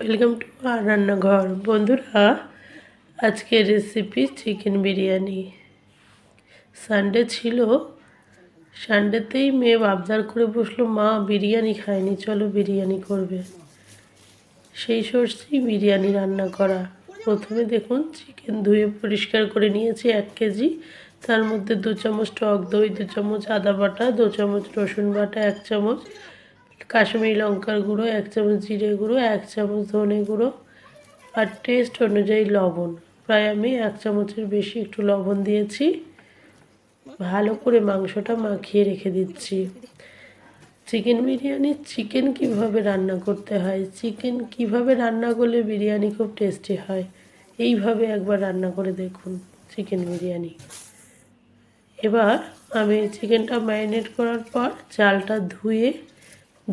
Welcome to আর রান্নাঘর বন্ধুরা আজকের রেসিপি চিকেন বিরিয়ানি সানডে ছিল। সানডেতেই মেয়ে আবদার করে বসল, মা বিরিয়ানি খায়নি চলো বিরিয়ানি করবে। সেই সোর্সেই বিরিয়ানি রান্না করা। প্রথমে দেখুন চিকেন ধুয়ে পরিষ্কার করে নিয়েছি এক কেজি। তার মধ্যে দু চামচ টক দই, দু চামচ আদা বাটা, দু চামচ রসুন বাটা, এক চামচ কাশ্মীরি লঙ্কার গুঁড়ো, এক চামচ জিরে গুঁড়ো, এক চামচ ধনে গুঁড়ো আর টেস্ট অনুযায়ী লবণ। প্রায় আমি এক চামচের বেশি একটু লবণ দিয়েছি। ভালো করে মাংসটা মাখিয়ে রেখে দিচ্ছি। চিকেন বিরিয়ানি চিকেন কীভাবে রান্না করতে হয়? চিকেন কীভাবে রান্না করলে বিরিয়ানি খুব টেস্টি হয়? এইভাবে একবার রান্না করে দেখুন চিকেন বিরিয়ানি। এবার আমি চিকেনটা ম্যারিনেট করার পর চালটা ধুয়ে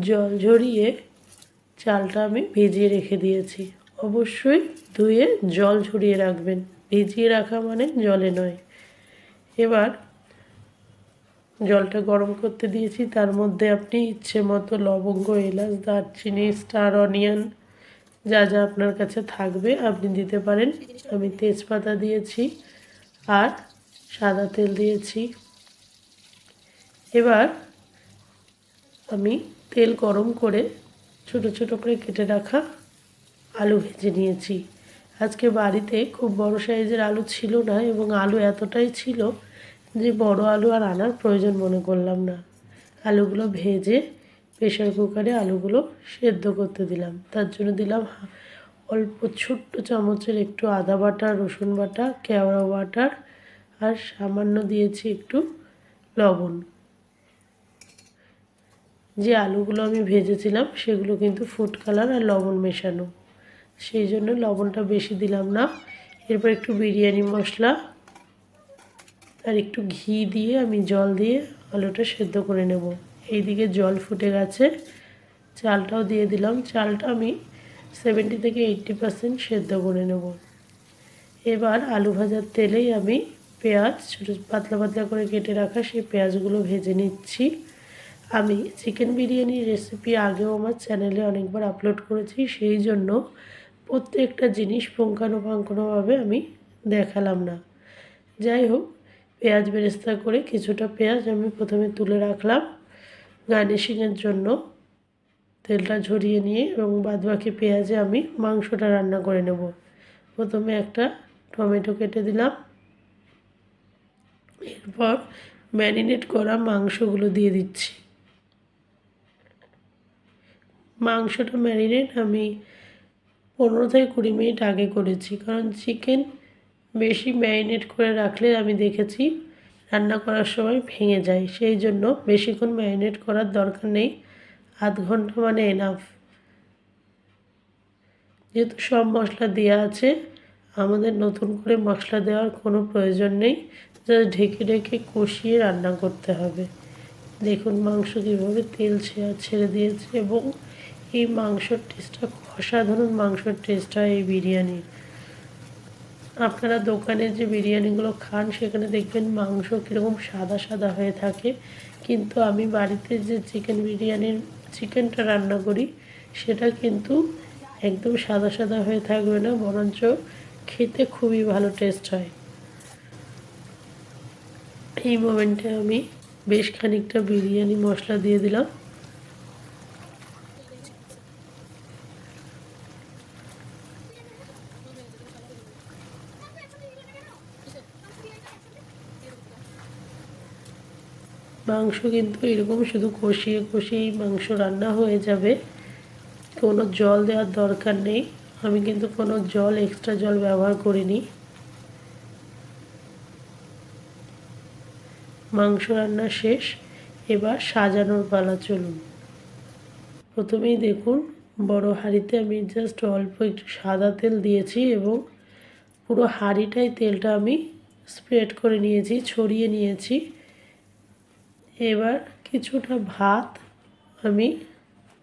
জল ঝরিয়ে চালটা আমি ভিজিয়ে রেখে দিয়েছি। অবশ্যই ধুয়ে জল ঝরিয়ে রাখবেন। ভিজিয়ে রাখা মানে জলে নয়। এবার জলটা গরম করতে দিয়েছি। তার মধ্যে আপনি ইচ্ছে মতো লবঙ্গ, এলাচ, দারচিনি, স্টার অনিয়ন, যা যা আপনার কাছে থাকবে আপনি দিতে পারেন। আমি তেজপাতা দিয়েছি আর সাদা তেল দিয়েছি। এবার আমি তেল গরম করে ছোট ছোট করে কেটে রাখা আলু ভেজে নিয়েছি। আজকে বাড়িতে খুব বড় সাইজের আলু ছিল না এবং আলু এতটাই ছিল যে বড় আলু আর আনার প্রয়োজন মনে করলাম না। আলুগুলো ভেজে প্রেশার কুকারে আলুগুলো সেদ্ধ করতে দিলাম। তার জন্য দিলাম অল্প ছোট্ট চামচের একটু আদা বাটা, রসুন বাটা, কেওড়া বাটার আর সামান্য দিয়েছি একটু লবণ। যে আলুগুলো আমি ভেজেছিলাম সেগুলো কিন্তু ফুড কালার আর লবণ মেশানো। সেই জন্য লবণটা বেশি দিলাম না। এরপর একটু বিরিয়ানি মশলা আর একটু ঘি দিয়ে আমি জল দিয়ে আলুটা সেদ্ধ করে নেব। এইদিকে জল ফুটে গেছে। চালটাও দিয়ে দিলাম। চালটা আমি সেভেন্টি থেকে এইট্টি পারসেন্ট সেদ্ধ করে নেব। এবার আলু ভাজার তেলেই আমি পেঁয়াজ, ছোটো পাতলা পাতলা করে কেটে রাখা সেই পেঁয়াজগুলো ভেজে নিচ্ছি। আমি চিকেন বিরিয়ানির রেসিপি আগেও আমার চ্যানেলে অনেকবার আপলোড করেছি, সেই জন্য প্রত্যেকটা জিনিস পুঙ্খানুপুঙ্খানুভাবে আমি দেখালাম না। যাই হোক, পেঁয়াজ বেরেস্তা করে কিছুটা পেঁয়াজ আমি প্রথমে তুলে রাখলাম গার্নিশিংয়ের জন্য। তেলটা ঝরিয়ে নিয়ে এবং বাদবাকি পেঁয়াজে আমি মাংসটা রান্না করে নেব। প্রথমে একটা টমেটো কেটে দিলাম। এরপর ম্যারিনেট করা মাংসগুলো দিয়ে দিচ্ছি। মাংসটা ম্যারিনেট আমি পনেরো থেকে কুড়ি মিনিট আগে করেছি। কারণ চিকেন বেশি ম্যারিনেট করে রাখলে আমি দেখেছি রান্না করার সময় ভেঙে যায়। সেই জন্য বেশিক্ষণ ম্যারিনেট করার দরকার নেই। আধ ঘণ্টা মানে এনাফ যেহেতু সব মশলা দেওয়া আছে, আমাদের নতুন করে মশলা দেওয়ার কোনো প্রয়োজন নেই। জাস্ট ঢেকে ঢেকে কষিয়ে রান্না করতে হবে। দেখুন মাংস কীভাবে তেল ছেড়ে দিয়েছে এবং এই মাংসর টেস্টটা অসাধারণ মাংসর টেস্ট হয় এই বিরিয়ানির আপনারা দোকানে যে বিরিয়ানিগুলো খান, সেখানে দেখবেন মাংস কীরকম সাদা সাদা হয়ে থাকে। কিন্তু আমি বাড়িতে যে চিকেন বিরিয়ানির চিকেনটা রান্না করি, সেটা কিন্তু একদম সাদা সাদা হয়ে থাকবে না, বরঞ্চ খেতে খুবই ভালো টেস্ট হয়। এই মোমেন্টে আমি বেশ খানিকটা বিরিয়ানি মশলা দিয়ে দিলাম। মাংস কিন্তু এরকম শুধু কষিয়ে কষিয়েই মাংস রান্না হয়ে যাবে। কোনো জল দেওয়ার দরকার নেই। আমি কিন্তু কোনো জল এক্সট্রা জল ব্যবহার করিনি। মাংস রান্না শেষ। এবার সাজানোর পালা চলুন। প্রথমেই দেখুন, বড় হাঁড়িতে আমি জাস্ট অল্প একটু সাদা তেল দিয়েছি এবং পুরো হাঁড়িটাই তেলটা আমি স্প্রেড করে নিয়েছি, ছড়িয়ে নিয়েছি। এবার কিছুটা ভাত আমি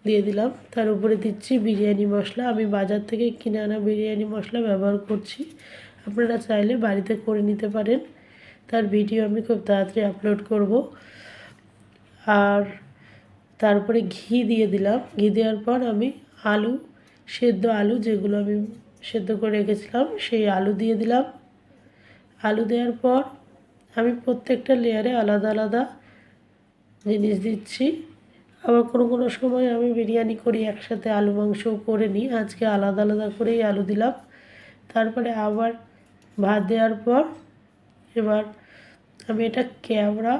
দিয়ে দিলাম। তার উপরে দিচ্ছি বিরিয়ানি মশলা। আমি বাজার থেকে কিনে আনা বিরিয়ানি মশলা ব্যবহার করছি। আপনারা চাইলে বাড়িতে করে নিতে পারেন। তার ভিডিও আমি খুব তাড়াতাড়ি আপলোড করব। আর তারপরে ঘি দিয়ে দিলাম। ঘি দেওয়ার পর আমি আলু, সেদ্ধ আলু যেগুলো আমি সেদ্ধ করে রেখেছিলাম, সেই আলু দিয়ে দিলাম। আলু দেওয়ার পর আমি প্রত্যেকটা লেয়ারে আলাদা আলাদা জিনিস দিচ্ছি। আবার কোনো কোনো সময় আমি বিরিয়ানি করি, একসাথে আলু মাংসও করে নিই। আজকে আলাদা আলাদা করেই আলু দিলাম। তারপরে আবার ভাত দেওয়ার পর এবার আমি এটা কেওড়া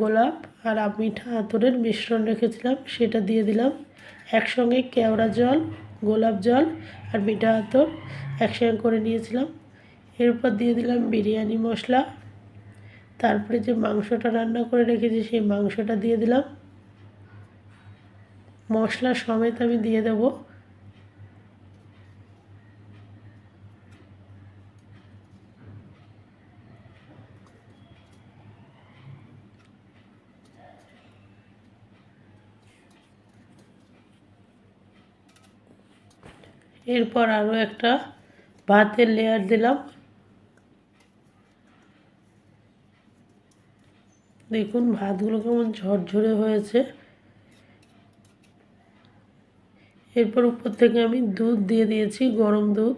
গোলাপ আর মিঠা আতরের মিশ্রণ রেখেছিলাম, সেটা দিয়ে দিলাম। একসঙ্গে কেওড়া জল, গোলাপ জল আর মিঠা আতর একসঙ্গে করে নিয়েছিলাম। এরপর দিয়ে দিলাম বিরিয়ানি মশলা। তারপরে যে মাংসটা রান্না করে রেখেছি, সেই মাংসটা দিয়ে দিলাম। মশলা সমেত আমি দিয়ে দেবো। এরপর আরও একটা ভাতের লেয়ার দিলাম। দেখুন ভাতগুলো কেমন ঝরঝরে হয়েছে। এরপর উপর থেকে আমি দুধ দিয়ে দিয়েছি, গরম দুধ।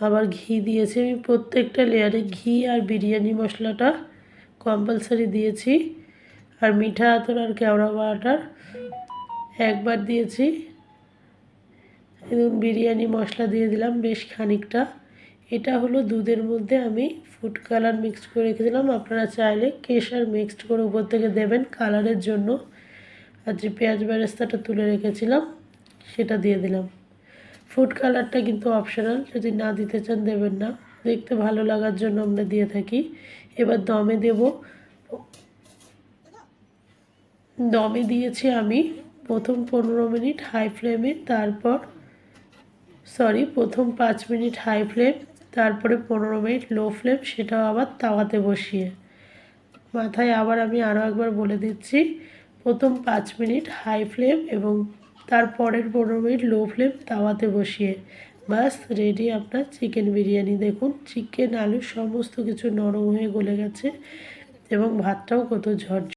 আবার ঘি দিয়েছি আমি। প্রত্যেকটা লেয়ারে ঘি আর বিরিয়ানি মশলাটা কম্পালসারি দিয়েছি। আর মিঠা আতর আর কেওড়া বাটার একবার দিয়েছি। এবং বিরিয়ানি মশলা দিয়ে দিলাম বেশ খানিকটা। এটা হলো দুধের মধ্যে আমি ফুড কালার মিক্সড করে রেখেছিলাম। আপনারা চাইলে কেশার মিক্সড করে উপর থেকে দেবেন কালারের জন্য। আর যে পেঁয়াজ বেরেস্তাটা তুলে রেখেছিলাম, সেটা দিয়ে দিলাম। ফুড কালারটা কিন্তু অপশনাল যদি না দিতে চান দেবেন না। দেখতে ভালো লাগার জন্য আমরা দিয়ে থাকি। এবার দমে দেব। দমে দিয়েছি আমি প্রথম পনেরো মিনিট হাই ফ্লেমে তারপর সরি প্রথম পাঁচ মিনিট হাই ফ্লেম তারপরে পনেরো মিনিট লো ফ্লেম সেটাও আবার তাওয়াতে বসিয়ে। মাথায় আবার আমি আরও একবার বলে দিচ্ছি, প্রথম পাঁচ মিনিট হাই ফ্লেম এবং তারপরের পনেরো মিনিট লো ফ্লেম তাওয়াতে বসিয়ে। বাস রেডি আপনার চিকেন বিরিয়ানি। দেখুন চিকেন আলু, সমস্ত কিছু নরম হয়ে গলে গেছে এবং ভাতটাও কত ঝরঝর।